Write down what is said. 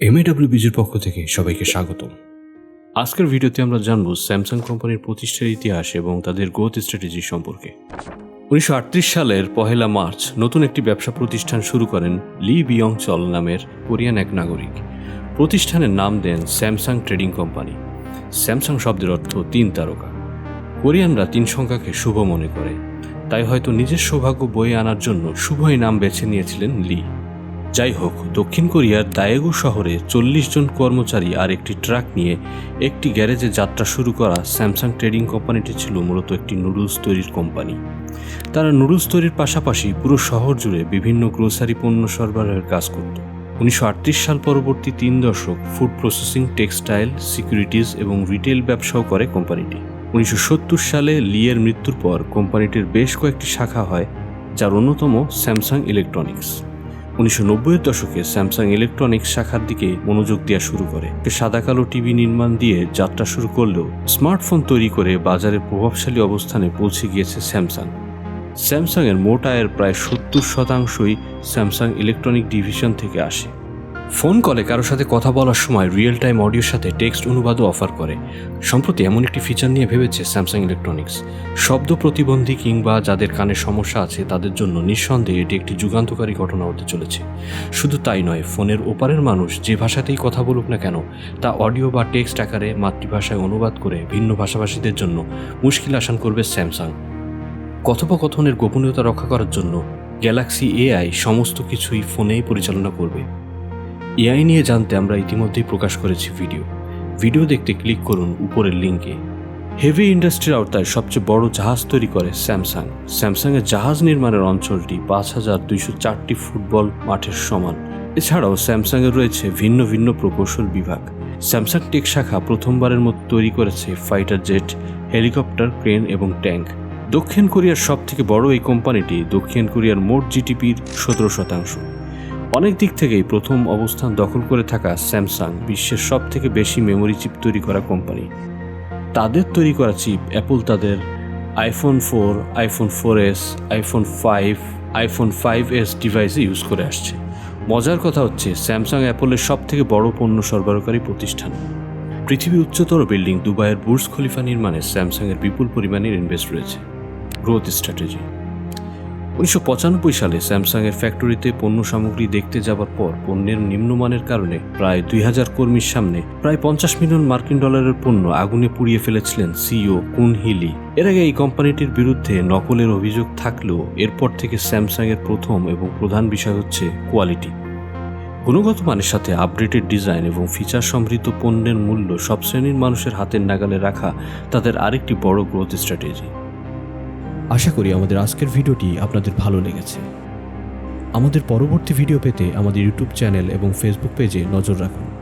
এমএডাব্লিউ বিজির পক্ষ থেকে সবাইকে স্বাগতম। আজকের ভিডিওতে আমরা জানব স্যামসাং কোম্পানির প্রতিষ্ঠার ইতিহাস এবং তাদের গ্রোথ স্ট্র্যাটেজি সম্পর্কে। উনিশশো আটত্রিশ সালের পহেলা মার্চ নতুন একটি ব্যবসা প্রতিষ্ঠান শুরু করেন লি বিয়ং চল নামের কোরিয়ান এক নাগরিক। প্রতিষ্ঠানের নাম দেন স্যামসাং ট্রেডিং কোম্পানি। স্যামসাং শব্দের অর্থ তিন তারকা। কোরিয়ানরা তিন সংখ্যাকে শুভ মনে করে। তাই হয়তো নিজের সৌভাগ্য বয়ে আনার জন্য শুভই নাম বেছে নিয়েছিলেন লি। যাই হোক দক্ষিণ কোরিয়ার দায়েগু শহরে চল্লিশ জন কর্মচারী আর একটি ট্রাক নিয়ে একটি গ্যারেজে যাত্রা শুরু করা স্যামসাং ট্রেডিং কোম্পানিটি ছিল মূলত একটি নুডলস তৈরির কোম্পানি। তারা নুডলস তৈরির পাশাপাশি পুরো শহর জুড়ে বিভিন্ন গ্রোসারি পণ্য সরবরাহের কাজ করত। উনিশশো আটত্রিশ সাল পরবর্তী তিন দশক ফুড প্রসেসিং, টেক্সটাইল, সিকিউরিটিজ এবং রিটেল ব্যবসাও করে কোম্পানিটি। উনিশশো সত্তর সালে লিয়ের মৃত্যুর পর কোম্পানিটির বেশ কয়েকটি শাখা হয়, যার অন্যতম স্যামসাং ইলেকট্রনিক্স। উনিশশো নব্বইয়ের দশকে স্যামসাং ইলেকট্রনিক্স শাখার দিকে মনোযোগ দেওয়া শুরু করে। সাদা কালো টিভি নির্মাণ দিয়ে যাত্রা শুরু করলেও স্মার্টফোন তৈরি করে বাজারে প্রভাবশালী অবস্থানে পৌঁছে গিয়েছে স্যামসাং। স্যামসাংয়ের মোট আয়ের প্রায় সত্তর শতাংশই স্যামসাং ইলেকট্রনিক ডিভিশন থেকে আসে। ফোন কলে কারোর সাথে কথা বলার সময় রিয়েল টাইম অডিওর সাথে টেক্সট অনুবাদও অফার করে। সম্প্রতি এমন একটি ফিচার নিয়ে ভেবেছে স্যামসাং ইলেকট্রনিক্স শব্দ প্রতিবন্ধী কিংবা যাদের কানে সমস্যা আছে, তাদের জন্য নিঃসন্দেহে এটি একটি যুগান্তকারী ঘটনা হতে চলেছে। শুধু তাই নয়, ফোনের ওপারের মানুষ যে ভাষাতেই কথা বলুক না কেন, তা অডিও বা টেক্সট আকারে মাতৃভাষায় অনুবাদ করে ভিন্ন ভাষাভাষীদের জন্য মুশকিল আসান করবে স্যামসাং কথোপকথনের গোপনীয়তা রক্ষা করার জন্য গ্যালাক্সি এআই সমস্ত কিছুই ফোনেই পরিচালনা করবে। এআই নিয়ে জানতে আমরা ইতিমধ্যেই প্রকাশ করেছি ভিডিও। ভিডিও দেখতে ক্লিক করুন উপরের লিঙ্কে। হেভি ইন্ডাস্ট্রির আওতায় সবচেয়ে বড় জাহাজ তৈরি করে স্যামসাং। স্যামসাংয়ের জাহাজ নির্মাণের অঞ্চলটি পাঁচ হাজার দুইশো চারটি ফুটবল মাঠের সমান। এছাড়াও স্যামসাংয়ের রয়েছে ভিন্ন ভিন্ন প্রকৌশল বিভাগ। স্যামসাং টেক শাখা প্রথমবারের মতো তৈরি করেছে ফাইটার জেট, হেলিকপ্টার, ক্রেন এবং ট্যাঙ্ক। দক্ষিণ কোরিয়ার সব থেকে বড় এই কোম্পানিটি দক্ষিণ কোরিয়ার মোট জিডিপির সতেরো শতাংশ। অনেক দিক থেকেই প্রথম অবস্থান দখল করে থাকা স্যামসাং বিশ্বের সব থেকে বেশি মেমোরি চিপ তৈরি করা কোম্পানি তাদের তৈরি করা চিপ অ্যাপল তাদের iPhone four iPhone four S iPhone five iPhone five S ডিভাইসে ইউজ করে আসছে। মজার কথা হচ্ছে, স্যামসাং অ্যাপলের সব থেকে বড় পণ্য সরবরাহকারী প্রতিষ্ঠান। পৃথিবীর উচ্চতর বিল্ডিং দুবাইয়ের বুর্জ খলিফা নির্মাণে স্যামসাংয়ের বিপুল পরিমাণের ইনভেস্ট রয়েছে। গ্রোথ স্ট্র্যাটেজি উনিশশো পঁচানব্বই সালে স্যামসাংয়ের ফ্যাক্টরিতে পণ্য সামগ্রী দেখতে যাবার পর পণ্যের নিম্নমানের কারণে প্রায় দুই হাজার কর্মীর সামনে প্রায় পঞ্চাশ মিলিয়ন মার্কিন ডলারের পণ্য আগুনে পুড়িয়ে ফেলেছিলেন সিইও কুন হিলি। এর আগে এই কোম্পানিটির বিরুদ্ধে নকলের অভিযোগ থাকলেও এরপর থেকে স্যামসাংয়ের প্রথম এবং প্রধান বিষয় হচ্ছে কোয়ালিটি। গুণগত মানের সাথে আপডেটেড ডিজাইন এবং ফিচার সমৃদ্ধ পণ্যের মূল্য সব শ্রেণির মানুষের হাতের নাগালে রাখা তাদের আরেকটি বড় গ্রোথ স্ট্র্যাটেজি আশা করি আমাদের আজকের ভিডিওটি আপনাদের ভালো লেগেছে। আমাদের পরবর্তী ভিডিও পেতে আমাদের ইউটিউব চ্যানেল এবং ফেসবুক পেজে নজর রাখুন।